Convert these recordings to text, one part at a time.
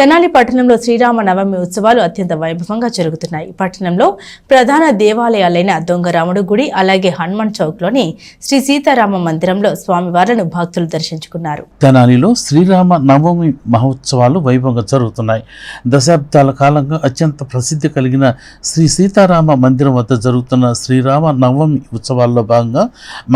తెనాలి పట్టణంలో శ్రీరామ నవమి ఉత్సవాలు అత్యంత వైభవంగా జరుగుతున్నాయి. పట్టణంలో ప్రధాన దేవాలయాలైన దొంగరాముడు గుడి అలాగే హనుమాన్ చౌక్లోని శ్రీ సీతారామ మందిరంలో స్వామివార్లను భక్తులు దర్శించుకున్నారు. తెనాలిలో శ్రీరామ నవమి మహోత్సవాలు వైభవంగా జరుగుతున్నాయి. దశాబ్దాల కాలంగా అత్యంత ప్రసిద్ధి కలిగిన శ్రీ సీతారామ మందిరం వద్ద జరుగుతున్న శ్రీరామ నవమి ఉత్సవాల్లో భాగంగా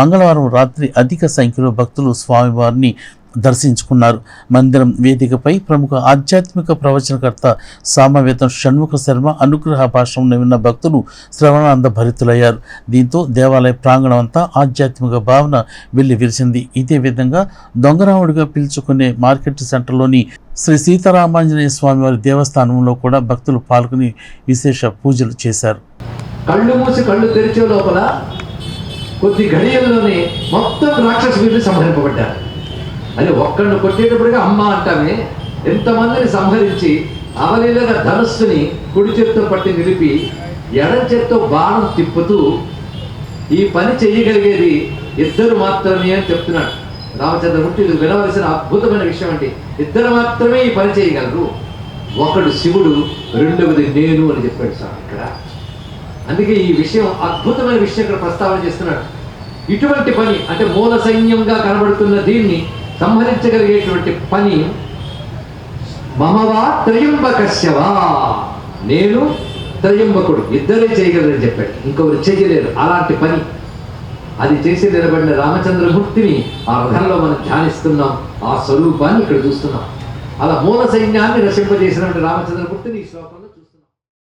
మంగళవారం రాత్రి అధిక సంఖ్యలో భక్తులు స్వామివారిని దర్శించుకున్నారు. మందిరం వేదికపై ప్రముఖ ఆధ్యాత్మిక ప్రవచనకర్త సామవేతం షణ్ముఖ శర్మ అనుగ్రహ భాషణం విన్న భక్తులు శ్రవణానంద భరితులయ్యారు. దీంతో దేవాలయ ప్రాంగణం అంతా ఆధ్యాత్మిక భావన వెళ్ళి విరిచింది. ఇదే విధంగా దొంగరాముడిగా పిలుచుకునే మార్కెట్ సెంటర్లోని శ్రీ సీతారామాంజనేయ స్వామివారి దేవస్థానంలో కూడా భక్తులు పాల్గొని విశేష పూజలు చేశారు. కళ్ళు మూసి కళ్ళు తెరిచే లోపల కొద్ది గడియల్లోనే మొత్తం రాక్షస సంహరింపబడ్డారు. అది ఒక్కడిని కొట్టేటప్పటిగా అమ్మ అంటామే. ఎంతమందిని సంహరించి అవలీలగా ధనుస్సుని కుడి చేత్తో పట్టి నిలిపి ఎడం చేత్తో బాణం తిప్పుతూ ఈ పని చేయగలిగేది ఇద్దరు మాత్రమే అని చెప్తున్నాడు. రామచంద్రమూర్తి ఇది వినవలసిన అద్భుతమైన విషయం అండి. ఇద్దరు మాత్రమే ఈ పని చేయగలరు. ఒకడు శివుడు రెండవది నేను అని చెప్పాడు సార్ ఇక్కడ. అందుకే ఈ విషయం అద్భుతమైన విషయం ఇక్కడ ప్రస్తావన చేస్తున్నాడు. ఇటువంటి పని అంటే మూల సైన్యంగా కనబడుతున్న దీన్ని సంహరించగలిగేటువంటి పని మమవా త్రయంబకస్యవా నేను త్రయంబకుడు ఇద్దరే చేయగలరని చెప్పాడు. ఇంకొకరు చేయలేరు. అలాంటి పని. అది చేసి నిలబడిన రామచంద్రమూర్తిని ఆ రథంలో మనం ధ్యానిస్తున్నాం. ఆ స్వరూపాన్ని ఇక్కడ చూస్తున్నాం. అలా మూల సైన్యాన్ని రచింపజేసినటువంటి రామచంద్రమూర్తిని ఈ శ్లోకంలో